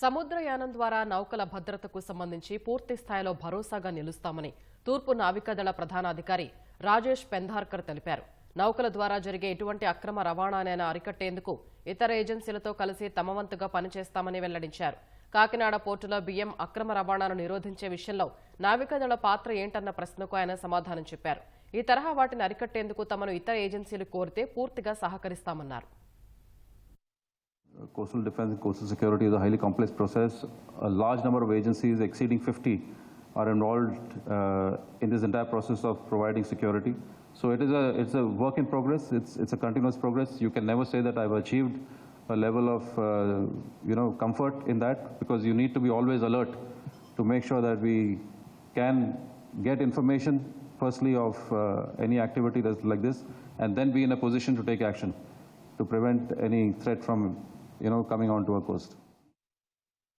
సముద్రయానం ద్వారా నౌకల భద్రతకు సంబంధించి పూర్తి స్థాయిలో భరోసాగా నిలుస్తామని తూర్పు నావికాదళ ప్రధానాధికారి రాజేష్ పెంధార్కర్ తెలిపారు. నౌకల ద్వారా జరిగే ఎటువంటి అక్రమ రవాణానైనా అరికట్టేందుకు ఇతర ఏజెన్సీలతో కలిసి తమవంతుగా పనిచేస్తామని వెల్లడించారు. కాకినాడ పోర్టులో బియ్యం అక్రమ రవాణాను నిరోధించే విషయంలో నావికాదళ పాత్ర ఏంటన్న ప్రశ్నకు ఆయన సమాధానం చెప్పారు. ఈ తరహా వాటిని అరికట్టేందుకు తమను ఇతర ఏజెన్సీలు కోరితే పూర్తిగా సహకరిస్తామన్నారు. Coastal defense and coastal security is a highly complex process. A large number of agencies, exceeding 50, are involved uh, in this entire process of providing security. So it is a it's a work in progress. It's it's a continuous progress. You can never say that I've achieved a level of uh, you know comfort in that because you need to be always alert to make sure that we can get information firstly of uh, any activity that's like this and then be in a position to take action to prevent any threat from you know coming onto a coast.